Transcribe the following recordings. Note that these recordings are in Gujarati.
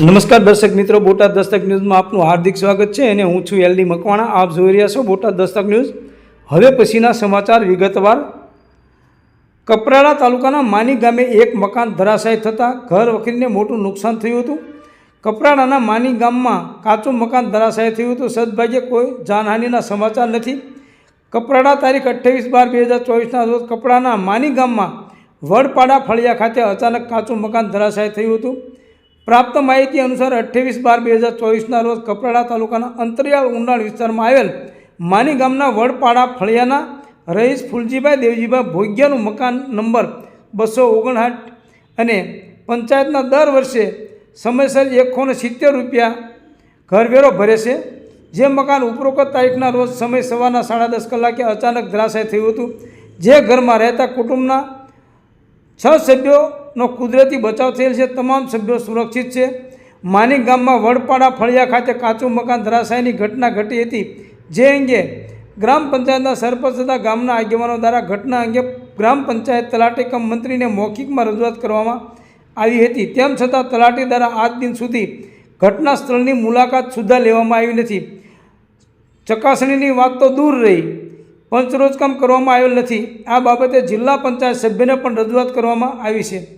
નમસ્કાર દર્શક મિત્રો, બોટાદ દસ્તક ન્યૂઝમાં આપનું હાર્દિક સ્વાગત છે અને હું છું એલડી મકવાણા. આપ જોઈ રહ્યા છો બોટાદ દસ્તક ન્યૂઝ. હવે પછીના સમાચાર વિગતવાર. કપરાડા તાલુકાના માની ગામે એક મકાન ધરાશાયી થતાં ઘર વખરીને મોટું નુકસાન થયું હતું. કપરાડાના માની ગામમાં કાચું મકાન ધરાશાયી થયું હતું. સદભાગ્યે કોઈ જાનહાનિના સમાચાર નથી. કપરાડા તારીખ અઠ્ઠાવીસ બાર બે હજાર ચોવીસના રોજ કપરાડાના માની ગામમાં વડપાડા ફળિયા ખાતે અચાનક કાચું મકાન ધરાશાયી થયું હતું. પ્રાપ્ત માહિતી અનુસાર અઠ્ઠાવીસ બાર બે હજાર ચોવીસના રોજ કપરાડા તાલુકાના અંતરિયાળ ઉંડાણ વિસ્તારમાં આવેલ માની ગામના વડપાડા ફળિયાના રહીશ ફૂલજીભાઈ દેવજીભાઈ ભોગ્યાનું મકાન નંબર બસો ઓગણસાઠ અને પંચાયતના દર વર્ષે સમયસર એકસોને સિત્તેર રૂપિયા ઘરવેરો ભરે છે. જે મકાન ઉપરોક્ત તારીખના રોજ સમય સવારના સાડા દસ કલાકે અચાનક ધરાશય થયું હતું. જે ઘરમાં રહેતા કુટુંબના છ સભ્યોનો કુદરતી બચાવ થયેલ છે. તમામ સભ્યો સુરક્ષિત છે. માની ગામમાં વડપાડા ફળિયા ખાતે કાચું મકાન ધરાશાયની ઘટના ઘટી હતી. જે અંગે ગ્રામ પંચાયતના સરપંચ તથા ગામના આગેવાનો દ્વારા ઘટના અંગે ગ્રામ પંચાયત તલાટી કમ મંત્રીને મૌખિકમાં રજૂઆત કરવામાં આવી હતી. તેમ છતાં તલાટી દ્વારા આજ દિન સુધી ઘટના સ્થળની મુલાકાત સુદ્ધા લેવામાં આવી નથી. ચકાસણીની વાત તો દૂર રહી પંચરોજકામ કરવામાં આવેલ નથી. આ બાબતે જિલ્લા પંચાયત સભ્યને પણ રજૂઆત કરવામાં આવી છે.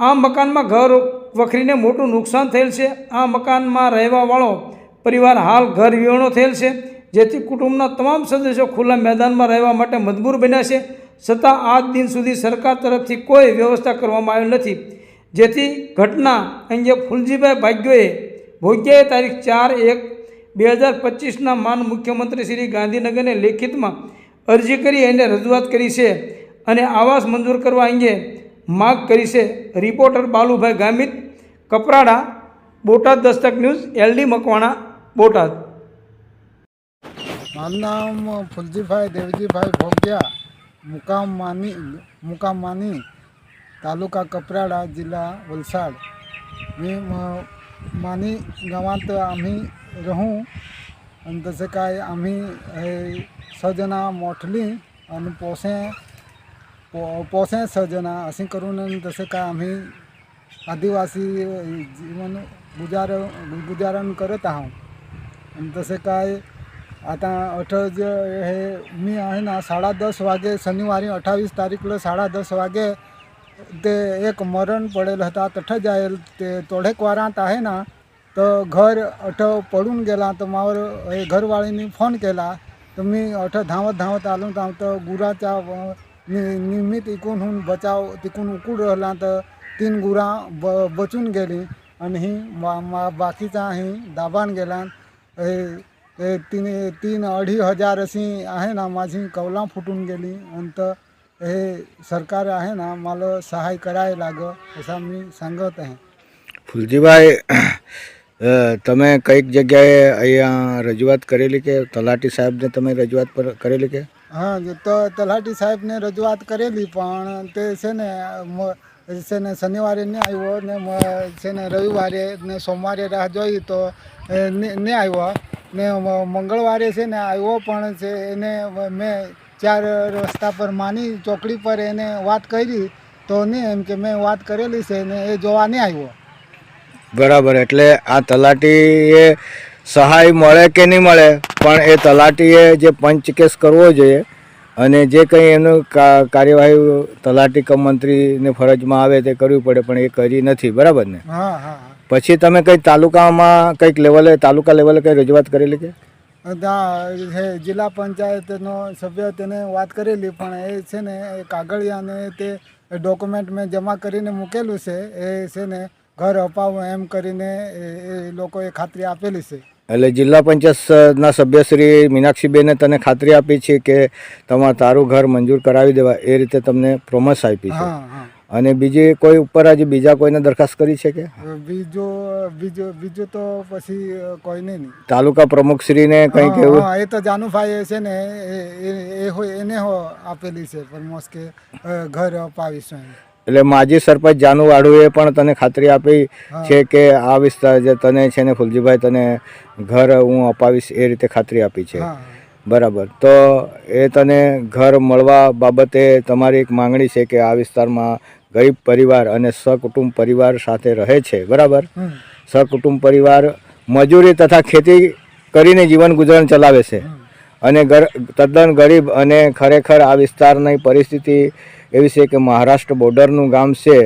આ મકાનમાં ઘર વખરીને મોટું નુકસાન થયેલ છે. આ મકાનમાં રહેવાવાળો પરિવાર હાલ ઘર વિહોણો થયેલ છે, જેથી કુટુંબના તમામ સદસ્યો ખુલ્લા મેદાનમાં રહેવા માટે મજબૂર બન્યા છે. છતાં આજ દિન સુધી સરકાર તરફથી કોઈ વ્યવસ્થા કરવામાં આવેલ નથી. જેથી ઘટના અંગે ફુલજીભાઈ ભાગ્યોએ ભોગ્યાએ તારીખ ચાર એક બે હજાર પચીસના માન મુખ્યમંત્રી શ્રી ગાંધીનગરને લેખિતમાં અરજી કરી એને રજૂઆત કરી છે અને આવાસ મંજૂર કરવા અંગે માગ કરી છે reporter Balubhai Gamit Kaprada Botad Dastak news LD Makwana Botad મારું નામ ફુલજીભાઈ દેવજીભાઈ ભોગ્યા મુકામ માની મુકામ मानी तालुका कपराडा जिल्हा वलसाड मी म- मानी गावात आम्ही राहू आणि तसं काय आम्ही हे सजना मोठली आणि पोसे पो पोसे सजना असे करून आणि काय आम्ही आदिवासी जीवन गुजार गुजारण करत आहोत. आणि काय आता अठ जे हे मी आहे ना साडा दस वागे शनिवारी अठ्ठावीस तारीखला साडा दस वागे ते एक मरण पडेल होता तठ जाईल ते तोडेक वारात आहे ना तर घर अठ पडून गेला तर मावर हे घरवाळीने फोन केला तर मी अठ धावत धावत आलो तर गुराच्या व- नि निमित्त इकूनहून बचाव तिकून उकूड राहिला तर तीन गुरा ब बचून गेली आणि ही मा मा बाकीचा ही दाबान गेला हे हे तीन तीन अढी हजार अशी आहे ना माझी कवला फुटून गेली आणि हे सरकार आहे ना मला सहाय करायला लाग असा मी सांगत आहे ફુલજીભાઈ અ, તમે કઈક જગ્યાએ અહીંયા રજૂઆત કરેલી કે તલાટી સાહેબને તમે રજૂઆત પર કરેલી કે હા તો તલાટી સાહેબને રજૂઆત કરેલી, પણ તે છે ને છે ને શનિવારે નહીં આવ્યો ને છે ને રવિવારે ને સોમવારે રાહ જોઈ તો નહીં આવ્યો. ને મંગળવારે છે ને આવ્યો પણ છે એને મેં ચાર રસ્તા પર માની, ચોકડી પર એને વાત કરી તો નહીં એમ કે મેં વાત કરેલી છે ને એ જોવા નહીં આવ્યો. બરાબર, એટલે આ તલાટીએ સહાય મળે કે નહીં મળે પણ એ તલાટીએ જે પંચ કેસ કરવો જોઈએ અને જે કંઈ એનું કાર્યવાહી તલાટી કમ મંત્રીને ફરજમાં આવે તે કરવી પડે પણ એ કરી નથી. બરાબર ને? હા હા હા. પછી તમે કંઈક તાલુકામાં કંઈક લેવલે તાલુકા લેવલે કંઈ રજૂઆત કરેલી કે? જિલ્લા પંચાયતનો સભ્ય તેને વાત કરેલી પણ એ છે ને એ કાગળિયાને તે ડોક્યુમેન્ટ મેં જમા કરીને મૂકેલું છે. એ છે ને ઘર અપાવું એમ કરીને એ એ લોકોએ ખાતરી આપેલી છે. એટલે જિલ્લા પંચાયતના સભ્ય શ્રી મીનાક્ષીબેને તને ખાતરી આપી છે કે તમારે તારું ઘર મંજૂર કરાવી દેવા એ રીતે તમને પ્રોમસ આપી છે. અને બીજી કોઈ ઉપર આજે બીજા કોઈને દરખાસ્ત કરી છે કે? બીજો બીજું બીજો તો પછી કોઈને નહીં. તાલુકા પ્રમુખશ્રીને કંઈક હા, એવું? એ તો જાનુભાઈ છે ને એ હોય એને હો આપેલી છે પરમોસ કે ઘર અપાવીશું એટલે માજી સરપંચ જાનુ વાડુએ પણ તને ખાતરી આપી છે કે આ વિસ્તાર જે તને છે ને ફુલજીભાઈ તને ઘર હું અપાવીશ એ રીતે ખાતરી આપી છે. બરાબર. તો એ તને ઘર મળવા બાબતે તમારી એક માંગણી છે કે આ વિસ્તારમાં ગરીબ પરિવાર અને સકુટુંબ પરિવાર સાથે રહે છે. બરાબર? સકુટુંબ પરિવાર મજૂરી તથા ખેતી કરીને જીવન ગુજરાન ચલાવે છે. અને તદ્દન ગરીબ અને ખરેખર આ વિસ્તારની પરિસ્થિતિ એવી છે કે મહારાષ્ટ્ર બોર્ડરનું ગામ છે.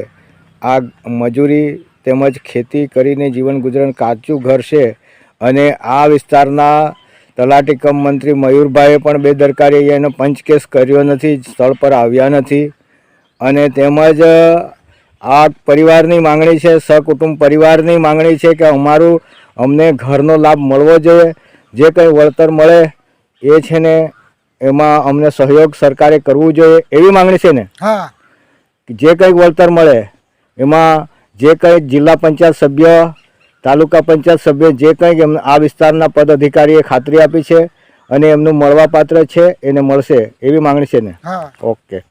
આ મજૂરી તેમજ ખેતી કરીને જીવન ગુજરાન કાચું ઘર છે અને આ વિસ્તારના તલાટી કમ મંત્રી મયુરભાઈએ પણ બેદરકારી એનો પંચકેસ કર્યો નથી, સ્થળ પર આવ્યા નથી. અને તેમજ આ પરિવારની માંગણી છે, સહકુટુંબ પરિવારની માંગણી છે કે અમારું અમને ઘરનો લાભ મળવો જોઈએ. જે કંઈ વળતર મળે એ છે ને એમાં અમને સહયોગ સરકારે કરવું જોઈએ એવી માંગણી છે ને? હા. જે કંઈક વળતર મળે એમાં જે કંઈક જિલ્લા પંચાયત સભ્ય તાલુકા પંચાયત સભ્ય જે કંઈક એમને આ વિસ્તારના પદ અધિકારીએ ખાતરી આપી છે અને એમનું મળવાપાત્ર છે એને મળશે એવી માંગણી છે ને? ઓકે.